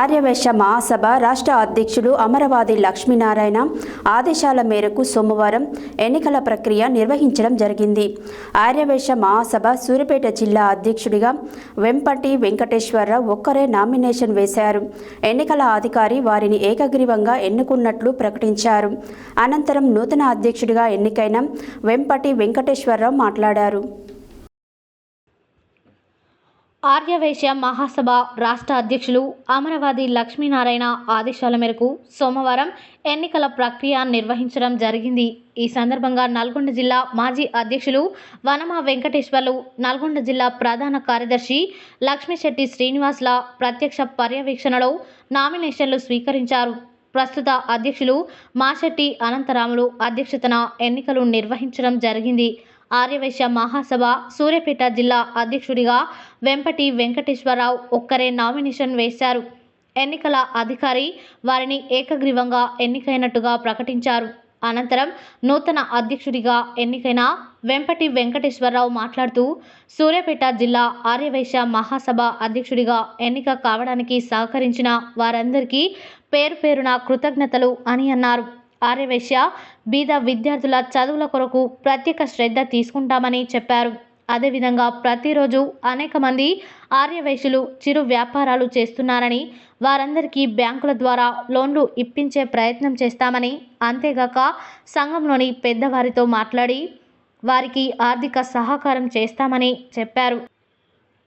ఆర్యవైశ్య మహాసభ రాష్ట్ర అధ్యక్షుడు అమరవాది లక్ష్మీనారాయణ ఆదేశాల మేరకు సోమవారం ఎన్నికల ప్రక్రియ నిర్వహించడం జరిగింది. ఆర్యవైశ్య మహాసభ సూర్యాపేట జిల్లా అధ్యక్షుడిగా వెంపటి వెంకటేశ్వరరావు ఒక్కరే నామినేషన్ వేశారు. ఎన్నికల అధికారి వారిని ఏకగ్రీవంగా ఎన్నుకున్నట్లు ప్రకటించారు. అనంతరం నూతన అధ్యక్షుడిగా ఎన్నికైన వెంపటి వెంకటేశ్వరరావు మాట్లాడారు. ఆర్యవైశ్య మహాసభ రాష్ట్ర అధ్యక్షులు అమరవాది లక్ష్మీనారాయణ ఆదేశాల మేరకు సోమవారం ఎన్నికల ప్రక్రియ నిర్వహించడం జరిగింది. ఈ సందర్భంగా నల్గొండ జిల్లా మాజీ అధ్యక్షులు వనమ వెంకటేశ్వర్లు నల్గొండ జిల్లా ప్రధాన కార్యదర్శి లక్ష్మీశెట్టి శ్రీనివాస్ల ప్రత్యక్ష పర్యవేక్షణలో నామినేషన్లు స్వీకరించారు. ప్రస్తుత అధ్యక్షులు మాశెట్టి అనంతరాములు అధ్యక్షతన ఎన్నికలు నిర్వహించడం జరిగింది. ఆర్యవైశ్య మహాసభ సూర్యాపేట జిల్లా అధ్యక్షుడిగా వెంపటి వెంకటేశ్వరరావు ఒక్కరే నామినేషన్ వేశారు. ఎన్నికల అధికారి వారిని ఏకగ్రీవంగా ఎన్నికైనట్టుగా ప్రకటించారు. అనంతరం నూతన అధ్యక్షుడిగా ఎన్నికైన వెంపటి వెంకటేశ్వరరావు మాట్లాడుతూ సూర్యాపేట జిల్లా ఆర్యవైశ్య మహాసభ అధ్యక్షుడిగా ఎన్నిక కావడానికి సహకరించిన వారందరికీ పేరు పేరున కృతజ్ఞతలు అని అన్నారు. ఆర్యవైశ్య బీద విద్యార్థుల చదువుల కొరకు ప్రత్యేక శ్రద్ధ తీసుకుంటామని చెప్పారు. అదేవిధంగా ప్రతిరోజు అనేక మంది ఆర్యవైశ్యులు చిరు వ్యాపారాలు చేస్తున్నారని వారందరికీ బ్యాంకుల ద్వారా లోన్లు ఇప్పించే ప్రయత్నం చేస్తామని అంతేగాక సంఘంలోని పెద్దవారితో మాట్లాడి వారికి ఆర్థిక సహకారం చేస్తామని చెప్పారు.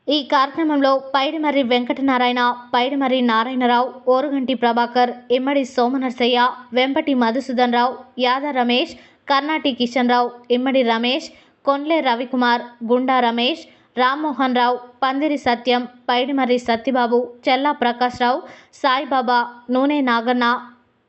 ఈ కార్యక్రమంలో పైడిమర్రి వెంకటనారాయణ పైడిమర్రి నారాయణరావు ఓరుగంటి ప్రభాకర్ ఇమ్మడి సోమనర్సయ్య వెంపటి మధుసూదన్ రావు యాద రమేష్ కర్ణాటి కిషన్ రావు ఇమ్మడి రమేష్ కొండ్లే రవికుమార్ గుండా రమేష్ రామ్మోహన్ రావు పందిరి సత్యం పైడిమర్రి సత్యబాబు చెల్లా ప్రకాశ్రావు సాయిబాబా నూనె నాగన్న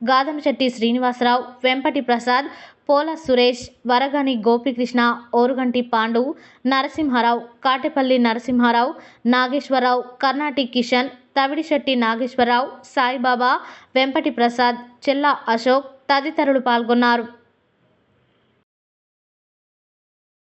గాదంశెట్టి శ్రీనివాసరావు వెంపటి ప్రసాద్ పోల సురేష్ వరగని గోపికృష్ణ ఓరుగంటి పాండు నరసింహారావు కాటేపల్లి నరసింహారావు నాగేశ్వరరావు కర్ణాటి కిషన్ తవిడిశెట్టి నాగేశ్వరరావు సాయిబాబా వెంపటి ప్రసాద్ చెల్లా అశోక్ తదితరులు పాల్గొన్నారు.